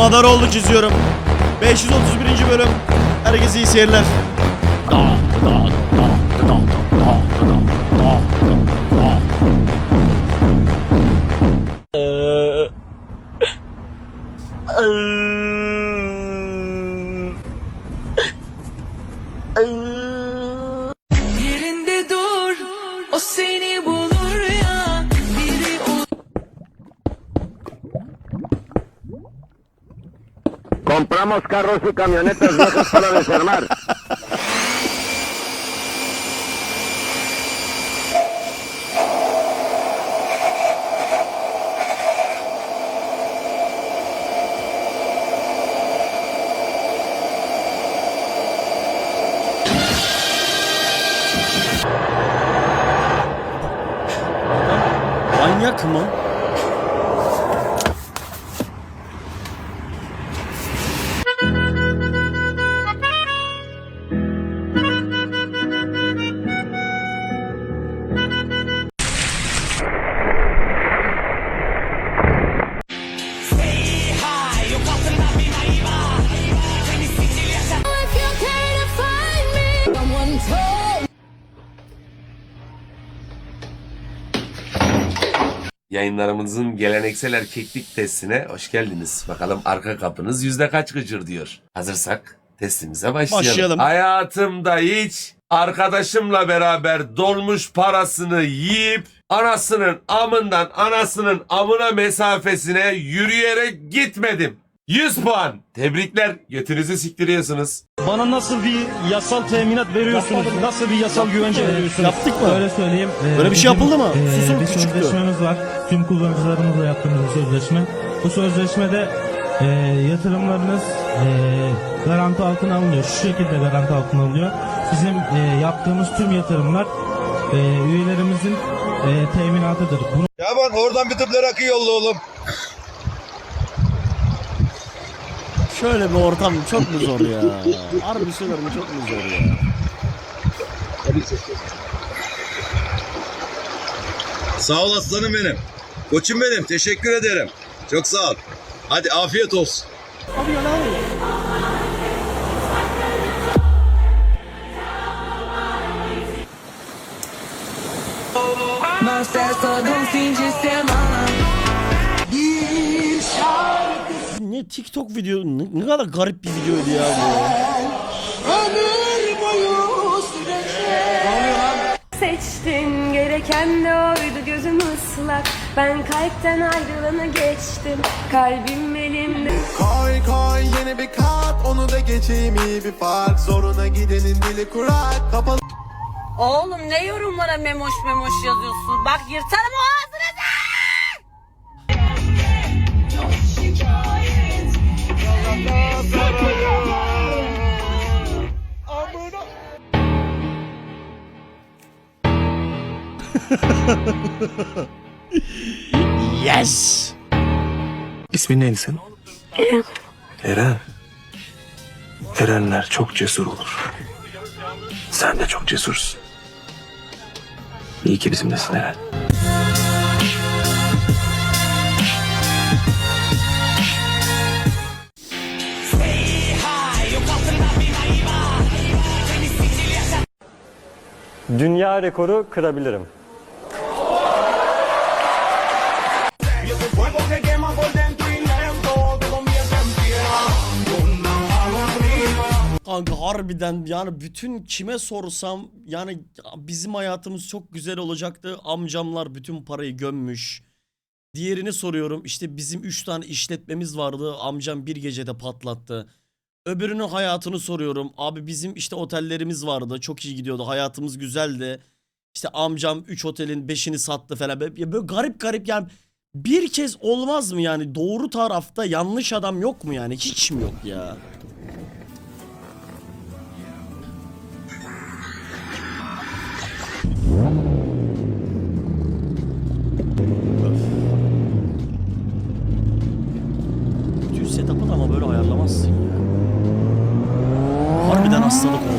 Madaroğlu çiziyorum. 531. bölüm. Herkese iyi seyirler. Compramos carros y camionetas viejas para desarmar. Yayınlarımızın geleneksel erkeklik testine hoş geldiniz. Bakalım arka kapınız yüzde kaç gıcır diyor. Hazırsak testimize başlayalım. Başlayalım. Hayatımda hiç arkadaşımla beraber dolmuş parasını yiyip anasının amından anasının amına mesafesine yürüyerek gitmedim. 100 puan. Tebrikler. Götünüzü siktiriyorsunuz. Bana nasıl bir yasal teminat veriyorsunuz? Nasıl bir yasal güvence veriyorsunuz? Yaptık mı? Öyle söyleyeyim. e, Böyle bir şey yapıldı mı? e, Susun bir küçüktü. sözleşmemiz var. Tüm kullanıcılarımızla yaptığımız bir sözleşme. Bu sözleşmede e, yatırımlarınız e, garanti altına alınıyor. Şu şekilde garanti altına alınıyor. Bizim e, yaptığımız tüm yatırımlar e, üyelerimizin e, teminatıdır. Bunu Ya bak oradan bir tıplar akı yolla oğlum. Şöyle bir ortam çok mu zor ya? Harbi söylüyorum çok mu zor ya? Sağ ol aslanım benim. Koçum benim teşekkür ederim. Çok sağ ol. Hadi afiyet olsun. Mas festa de um fim de semana. Ne TikTok video ne, ne kadar garip bir videoydu ya bu. Seçtin gereken de oydu gözüm ıslak Ben kalpten ayrılanı geçtim Kalbim elimde Koy koy yeni bir kart onu da geçeyim iyi bir fark Zoruna gidenin dili kurak kapalı Oğlum ne yorumlara memoş memoş yazıyorsun? Bak yırtarım o ağzını. Yes! İsmin neydi senin? Eren. Eren. Erenler çok cesur olur. Sen de çok cesursun. İyi ki bizimlesin Eren. Dünya rekoru kırabilirim. Kanka harbiden yani bütün kime sorsam yani bizim hayatımız çok güzel olacaktı. Amcamlar bütün parayı gömmüş. Diğerini soruyorum işte bizim 3 tane işletmemiz vardı. Amcam bir gecede patlattı. Öbürünün hayatını soruyorum. Abi bizim işte otellerimiz vardı. Çok iyi gidiyordu. Hayatımız güzeldi. İşte amcam 3 otelin 5'ini sattı falan. Böyle, böyle garip garip yani bir kez olmaz mı yani doğru tarafta yanlış adam yok mu yani hiç mi yok ya? Harbiden hastalık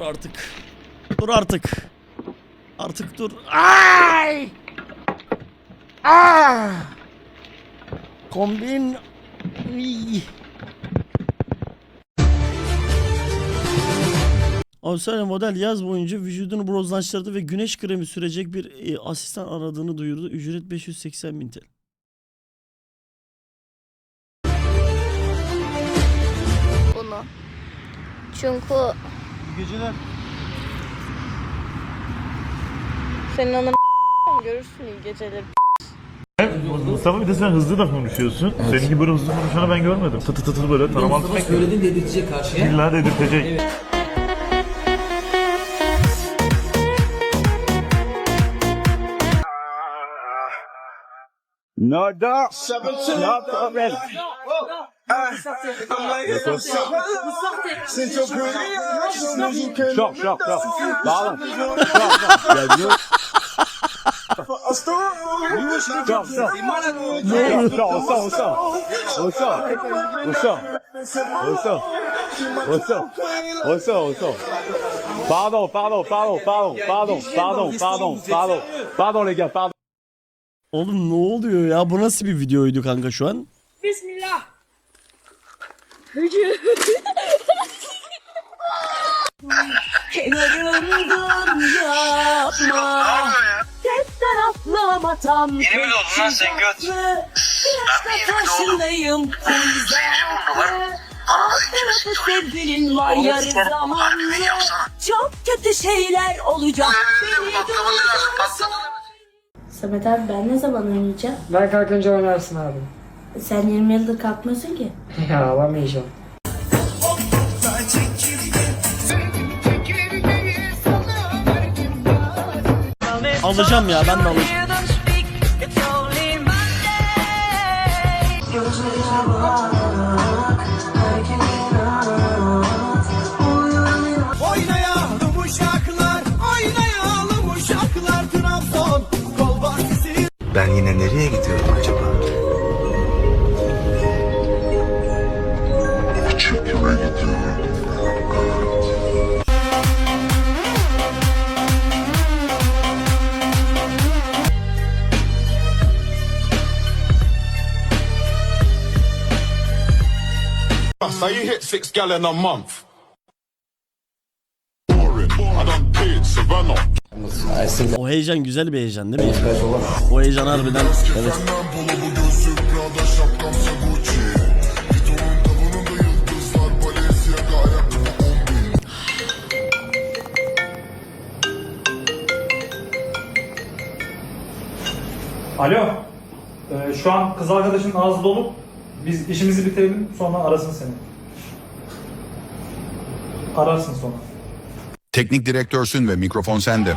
Dur artık. Dur artık. Artık dur. Ay! Ah! Kombin. Iy. Avustralya model yaz boyunca vücudunu bronzlaştırdı ve güneş kremi sürecek bir e, asistan aradığını duyurdu. Ücret 580 bin TL. Bunu. Çünkü... Geceler. Senin anın görürsün iyi geceleri. Mustafa bir de sen hızlı da konuşuyorsun. Senin gibi böyle hızlı konuşanı ben görmedim. Tı tı tı tı böyle tanımalı tüfek. Söyledin dedirtecek karşıya. İlla dedirtecek. Ah, vous sortez. Vous sortez. Vous sortez. C'est ton premier. Sors, sors, sors. Pardon. On sort, on sort. Non, on sort, on sort, on sort. On sort. On sort. On sort. On sort. On sort, on sort. Pardon, pardon, pardon, pardon, pardon, pardon, pardon, pardon. Pardon les gars, pardon. Oğlum ne oluyor ya? Bu nasıl bir videoydu kanka şu an? Bismillah. Kenarımdan yapma. Tetten atlama tam Yeni mi doğdun lan sen göt? Biraz da karşındayım. Alt tarafı sevgilin var yarı zamanlı. Çok kötü şeyler olacak. Samet abi ben ne zaman oynayacağım? Ben kalkınca oynarsın abi. Sen 20 yıldır kalkmıyorsun ki. Ya alamayacağım. Alacağım ya ben de alacağım. Ben yine nereye gidiyorum acaba? So you hit six gallon a month. I done paid Savannah. O heyecan güzel bir heyecan değil mi? O heyecan harbiden evet. Alo. Ee, şu an kız arkadaşın ağzı dolu. Biz işimizi bitirelim sonra arasın seni ararsın sonra. Teknik direktörsün ve mikrofon sende.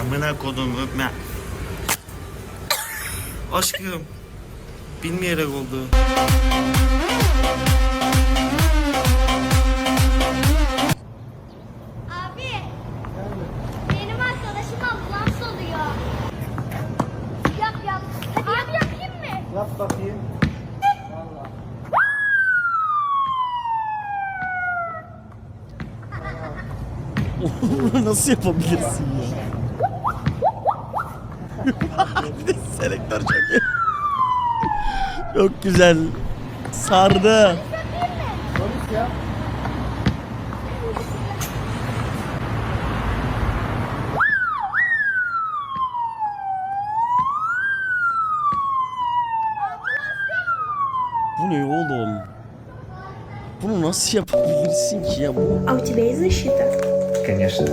Amına kodum öpme. Aşkım. Bilmeyerek oldu. Abi. Benim arkadaşım ambulans oluyor. Yap yap. Hadi Abi yapayım mı? Yap bakayım. Bunu nasıl yapabilirsin ya? Bir de selektör çok iyi. Çok güzel. Sardı. Bu ne oğlum? Bunu nasıl yapabilirsin ki ya bu? А у тебя есть защита? Конечно.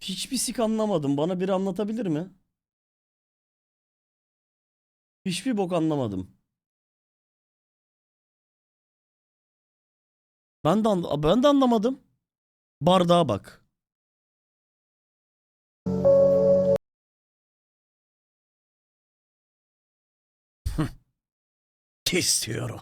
Hiçbir sik anlamadım. Bana biri anlatabilir mi? Hiçbir bok anlamadım. Ben de an- ben de anlamadım. Bardağa bak. İstiyorum.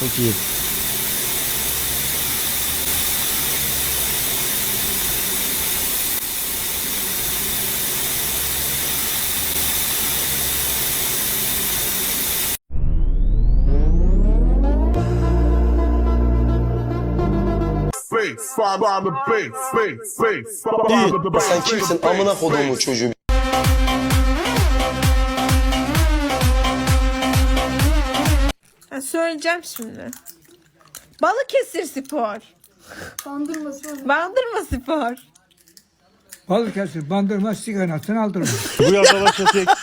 Çok iyi. Sen kimsin amına kodumun çocuğu? söyleyeceğim şimdi. Balıkesir Spor. Bandırma sonra. Bandırma Spor. Balıkesir bandırma sigarasını aldırma. Bu yazda başlasak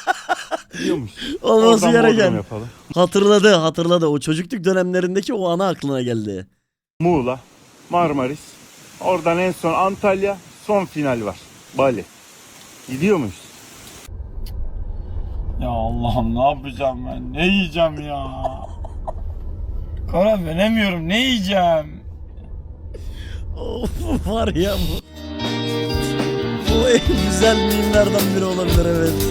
biliyormuş. Olması Oradan gereken. Bodrum yapalım. Hatırladı, hatırladı. O çocukluk dönemlerindeki o ana aklına geldi. Muğla, Marmaris. Oradan en son Antalya. Son final var. Bali. Gidiyor muyuz? Ya Allah'ım ne yapacağım ben? Ne yiyeceğim ya? Karar veremiyorum. Ne yiyeceğim? Of var ya bu. Bu en güzel mimlerden biri olabilir evet.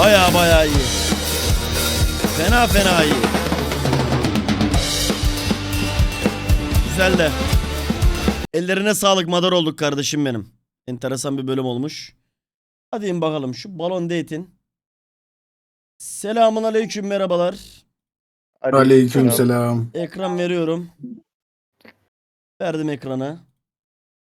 Bayağı bayağı iyi. Fena fena iyi. Güzel de. Ellerine sağlık madar olduk kardeşim benim. Enteresan bir bölüm olmuş. Hadi in bakalım şu balon date'in. Selamun aleyküm merhabalar. Aleyküm selam. Ekran veriyorum. Verdim ekranı.